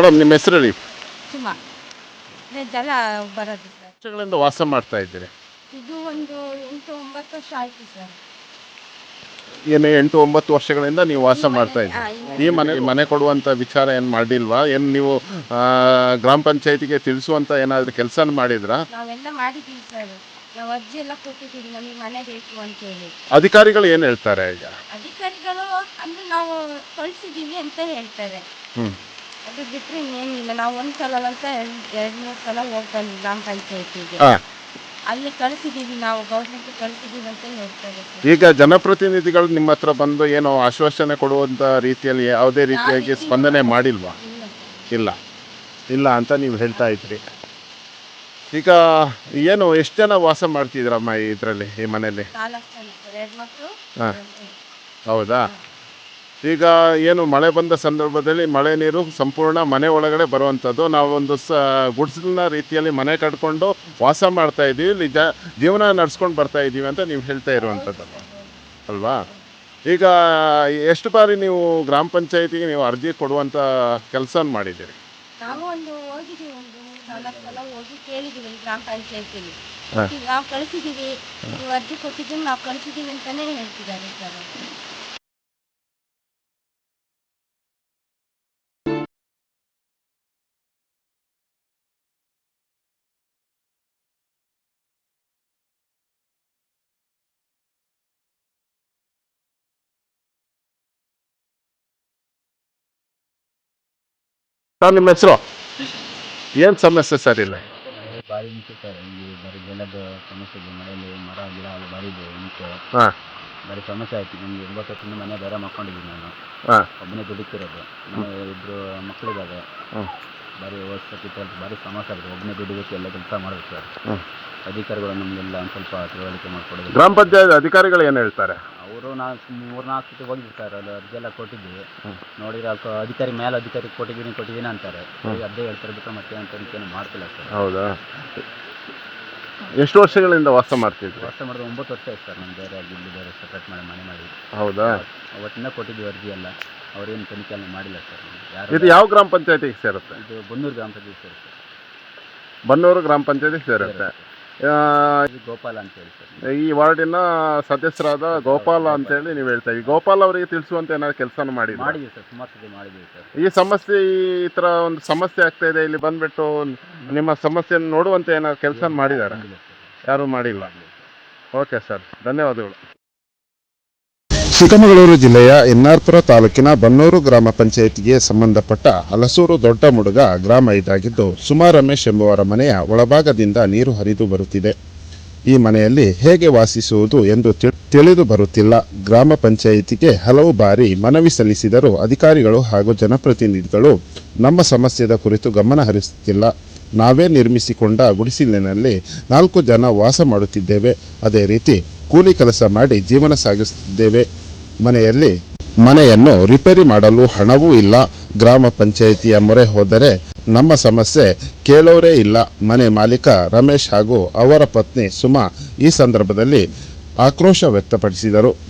Madam ನಿಮ್ಮ ಹೆಸರು ಹೇಳಿ. ಸುಮಾ. ಜಲ ಬರೋದು ಸರ್. ವರ್ಷಗಳಿಂದ ವಾಸ ಮಾಡ್ತಾ ಇದ್ದೀರಿ. ಇದು ಒಂದು ಎಂಟು ಒಂಬತ್ತು ವರ್ಷ ಆಯ್ತು ಸರ್. ಏನು ಎಂಟು ಒಂಬತ್ತು ವರ್ಷಗಳಿಂದ ನೀವು ವಾಸ ಮಾಡ್ತಾ ಇದ್ದೀರಿ. ಈ ಮನೆ ಮನೆ ಕೊಡುವಂಥ ವಿಚಾರ ಏನು ಮಾಡಿಲ್ವಾ? ಏನು ನೀವು ಆ, ಗ್ರಾಮ ಪಂಚಾಯತಿಗೆ ತಿಳಿಸುವಂಥ ಏನಾದರೂ ಕೆಲಸ ಮಾಡಿದ್ರಾ? ನಾವೆಲ್ಲ ಮಾಡಿದ್ದೀವಿ ಸರ್. ನಾವು ಅರ್ಜಿ ಎಲ್ಲ ಕೊಟ್ಟಿದ್ದೀವಿ. ನಮಗೆ ಮನೆ ಬೇಕು ಅಂತೇಳಿ ಅಧಿಕಾರಿಗಳು ಏನು ಹೇಳ್ತಾರೆ ಈಗ? ಅಧಿಕಾರಿಗಳು ಅಂದ್ರೆ ನಾವು ಕಳಿಸಿದ್ದೀವಿ ಅಂತ ಹೇಳ್ತಾರೆ. ಹ್ಞೂ ಅದು ಬಿಟ್ಟರೆ ಇನ್ನೇನಿಲ್ಲ. ನಾವು ಒಂದು ಸಲ ಅಂತ ಎರಡು ಮೂರು ಸಲ ಹೋಗ್ತಾನೆ ಗ್ರಾಮ ಪಂಚಾಯತಿಗೆ ಅಲ್ಲಿ ಕಳಿಸಿದ್ದೀವಿ ನಾವು ಗೌರ್ಮೆಂಟ್ ಕಳಿಸಿದ್ದೀವಿ ಅಂತ ಹೇಳ್ತಾರೆ ಈಗ ಜನಪ್ರತಿನಿಧಿಗಳು ನಿಮ್ಮ ಹತ್ರ ಬಂದು ಏನೋ ಆಶ್ವಾಸನೆ ಕೊಡುವಂಥ ರೀತಿಯಲ್ಲಿ ಯಾವುದೇ ರೀತಿಯಾಗಿ ಸ್ಪಂದನೆ ಮಾಡಿಲ್ವಾ? ಇಲ್ಲ. ಇಲ್ಲ ಅಂತ ನೀವು ಹೇಳ್ತಾ ಇದ್ರಿ. ಈಗ ಏನು ಎಷ್ಟು ಜನ ವಾಸ ಮಾಡ್ತಿದ್ದೀರಮ್ಮ ಇದರಲ್ಲಿ ಈ ಮನೆಯಲ್ಲಿ? ನಾಲ್ಕು ಜನ ಸರ್. ಎರಡು ಮಕ್ಕಳು ಹಾ. ಹೌದಾ? ಈಗ ಏನು ಮಳೆ ಬಂದ ಸಂದರ್ಭದಲ್ಲಿ ಮಳೆ ನೀರು ಸಂಪೂರ್ಣ ಮನೆ ಒಳಗಡೆ ಬರುವಂಥದ್ದು. ನಾವೊಂದು ಸ ಗುಡ್ಸಿನ ರೀತಿಯಲ್ಲಿ ಮನೆ ಕಟ್ಕೊಂಡು ವಾಸ ಮಾಡ್ತಾ ಇದ್ದೀವಿ. ನಿಜ ಜೀವನ ನಡ್ಸ್ಕೊಂಡು ಬರ್ತಾ ಇದ್ದೀವಿ ಅಂತ ನೀವು ಹೇಳ್ತಾ ಇರುವಂಥದ್ದು. ಅಲ್ವಾ? ಈಗ ಎಷ್ಟು ಬಾರಿ ನೀವು ಗ್ರಾಮ ಪಂಚಾಯತಿಗೆ ನೀವು ಅರ್ಜಿ ಕೊಡುವಂಥ ಕೆಲಸ ಮಾಡಿದ್ದೀರಿ? ನಾವು ಒಂದು ಹೋಗಿದ್ದೀವಿ ಒಂದು ಮೂರು ನಾಲ್ಕು ಸಲ ಹೋಗಿ ಕೇಳಿದ್ದೀವಿ ಗ್ರಾಮ ಪಂಚಾಯತಿಲಿ ಹಾ. ನಾವು ಕಳಿಸಿದ್ದೀವಿ ನೀವು ಅರ್ಜಿ ಕೊಟ್ಟಿದ್ದೀವಿ ನಾವು ಕಳಿಸಿದ್ದೀವಿ ಅಂತಾನೆ ಹೇಳ್ತಿದ್ದಾರೆ ಸರ್ ಸರ್ ನಿಮ್ಮ ಹೆಸರು? ಏನು ಸಮಸ್ಯೆ ಸರ್ ಇಲ್ಲ? ಭಾರಿ ಮುಖ್ಯ ಸರ್ ಈ ಬರೀ ಜಲದ ಸಮಸ್ಯೆ ಇದೆ ಮನೆಯಲ್ಲಿ ಮರ ಗಿಡ ಎಲ್ಲ ಭಾರಿ ಇದೆ ಮುಂಚೆ ಹಾಂ ಭಾರಿ ಸಮಸ್ಯೆ ಆಯ್ತು. ನಿಮಗೆ ಇರ್ಬೇಕಾದ್ರೆ ಮನೆ ಬೇರೆ ಮಾಡ್ಕೊಂಡಿದ್ದೀನಿ ನಾನು. ಹಾಂ. ಒಬ್ಬನೇ ದುಡಿತಿರೋದು. ನಾವು ಇಬ್ಬರು ಮಕ್ಕಳಿದ್ದಾವೆ ಹ್ಞೂ ಭಾರಿ ಓದಿಸೋಕ್ಕೆ ಭಾರಿ ಸಮಸ್ಯೆ ಆಗಿದೆ. ಒಬ್ಬನೇ ದುಡಿಬೇಕು ಎಲ್ಲ ಕೆಲಸ ಮಾಡಬೇಕು. ಸರ್ ಅಧಿಕಾರಿಗಳು ನಮಗೆಲ್ಲ ಒಂದು ಸ್ವಲ್ಪ ತಿಳುವಳಿಕೆ ಮಾಡಿಕೊಡೋದು. ಗ್ರಾಮ ಪಂಚಾಯತ್ ಅಧಿಕಾರಿಗಳು ಏನು ಹೇಳ್ತಾರೆ? ಅವರು ನಾಲ್ಕು ಮೂರು ನಾಲ್ಕು ಸತಿ ಹೋಗಿದ್ವಿ ಸರ್ ಅಲ್ಲಿ ಅರ್ಜಿ ಎಲ್ಲ ಕೊಟ್ಟಿದ್ವಿ. ನೋಡಿದ್ರೆ ಅಲ್ಕ ಅಧಿಕಾರಿ ಮೇಲೆ ಅಧಿಕಾರಿ ಕೊಟ್ಟಿದ್ದೀನಿ ಕೊಟ್ಟಿದ್ದೀನಿ ಅಂತಾರೆ. ಅದೇ ಹೇಳ್ತಾರೆ ಬಿಟ್ಟರೆ ಮತ್ತೆ ಅಂತ ಏನು ಮಾಡ್ತಿಲ್ಲ ಸರ್. ಹೌದಾ? ಎಷ್ಟು ವರ್ಷಗಳಿಂದ ವಾಸ ಮಾಡ್ತಿದ್ರಿ? ವಾಸ ಮಾಡಿದ್ರೆ ಒಂಬತ್ತು ವರ್ಷ ಆಯ್ತು ಸರ್ ನಾನು ಬೇರೆ ಇಲ್ಲಿ ಬೇರೆ ಸಪ್ರೇಟ್ ಮಾಡಿ ಮನೆ ಮಾಡಿ. ಹೌದಾ? ಅವತ್ತಿಂದ ಕೊಟ್ಟಿದ್ವಿ ಅರ್ಜಿ ಎಲ್ಲ. ಅವ್ರೇನು ತನಿಖೆ ಎಲ್ಲ ಮಾಡಿಲ್ಲ ಸರ್. ಯಾರು ಇದು ಯಾವ ಗ್ರಾಮ ಪಂಚಾಯತಿಗೆ ಸೇರುತ್ತೆ? ಇದು ಬನ್ನೂರು ಗ್ರಾಮ ಪಂಚಾಯತಿಗೆ ಸರ್ ಬನ್ನೂರು ಗ್ರಾಮ ಪಂಚಾಯತಿಗೆ ಸೇರುತ್ತೆ. ಆ, ಗೋಪಾಲ ಅಂತ ಹೇಳ್ತಾರೆ ಸರ್. ಈ ವಾರ್ಡಿನ ಸದಸ್ಯರಾದ ಗೋಪಾಲ ಅಂತೇಳಿ ನೀವು ಹೇಳ್ತಾ ಇದ್ದೀವಿ ಗೋಪಾಲ್ ಅವರಿಗೆ ತಿಳಿಸುವಂತ ಏನಾದ್ರು ಕೆಲಸ ಮಾಡಿ ಮಾಡಿದ್ದೀವಿ ಸರ್ ಸುಮಾರು ಸತಿ ಮಾಡಿದ್ದೀವಿ ಸರ್. ಈ ಸಮಸ್ಯೆ ಈ ತರ ಒಂದು ಸಮಸ್ಯೆ ಆಗ್ತಾ ಇದೆ ಇಲ್ಲಿ ಬಂದ್ಬಿಟ್ಟು ನಿಮ್ಮ ಸಮಸ್ಯೆಯನ್ನು ನೋಡುವಂತ ಏನಾದ್ರು ಕೆಲಸ ಮಾಡಿದ್ದಾರೆ ಯಾರು ಮಾಡಿಲ್ಲ. ಓಕೆ ಸರ್ ಧನ್ಯವಾದಗಳು. ಚಿಕ್ಕಮಗಳೂರು ಜಿಲ್ಲೆಯ ಎನ್ನಾರ್ಪುರ ತಾಲೂಕಿನ ಬನ್ನೂರು ಗ್ರಾಮ ಪಂಚಾಯಿತಿಗೆ ಸಂಬಂಧಪಟ್ಟ ಹಲಸೂರು ದೊಡ್ಡ ಮುಡುಗ ಗ್ರಾಮ ಇದಾಗಿದ್ದು, ಸುಮಾ ರಮೇಶ್ ಎಂಬುವರ ಮನೆಯ ಒಳಭಾಗದಿಂದ ನೀರು ಹರಿದು ಬರುತ್ತಿದೆ. ಈ ಮನೆಯಲ್ಲಿ ಹೇಗೆ ವಾಸಿಸುವುದು ಎಂದು ತಿಳಿದು ಬರುತ್ತಿಲ್ಲ. ಗ್ರಾಮ ಪಂಚಾಯಿತಿಗೆ ಹಲವು ಬಾರಿ ಮನವಿ ಸಲ್ಲಿಸಿದರೂ ಅಧಿಕಾರಿಗಳು ಹಾಗೂ ಜನಪ್ರತಿನಿಧಿಗಳು ನಮ್ಮ ಸಮಸ್ಯೆದ ಕುರಿತು ಗಮನ ಹರಿಸುತ್ತಿಲ್ಲ. ನಾವೇ ನಿರ್ಮಿಸಿಕೊಂಡ ಗುಡಿಸಲಿನಲ್ಲಿ ನಾಲ್ಕು ಜನ ವಾಸ ಮಾಡುತ್ತಿದ್ದೇವೆ. ಅದೇ ರೀತಿ, ಕೂಲಿ ಕೆಲಸ ಮಾಡಿ ಜೀವನ ಸಾಗಿಸುತ್ತಿದ್ದೇವೆ. ಮನೆಯಲ್ಲಿ ಮನೆಯನ್ನು ರಿಪೇರಿ ಮಾಡಲು ಹಣವೂ ಇಲ್ಲ. ಗ್ರಾಮ ಪಂಚಾಯಿತಿಯ ಮೊರೆ ಹೋದರೆ ನಮ್ಮ ಸಮಸ್ಯೆ ಕೇಳೋರೇ ಇಲ್ಲ. ಮನೆ ಮಾಲೀಕ ರಮೇಶ್ ಹಾಗೂ ಅವರ ಪತ್ನಿ ಸುಮಾ ಈ ಸಂದರ್ಭದಲ್ಲಿ ಆಕ್ರೋಶ ವ್ಯಕ್ತಪಡಿಸಿದರು.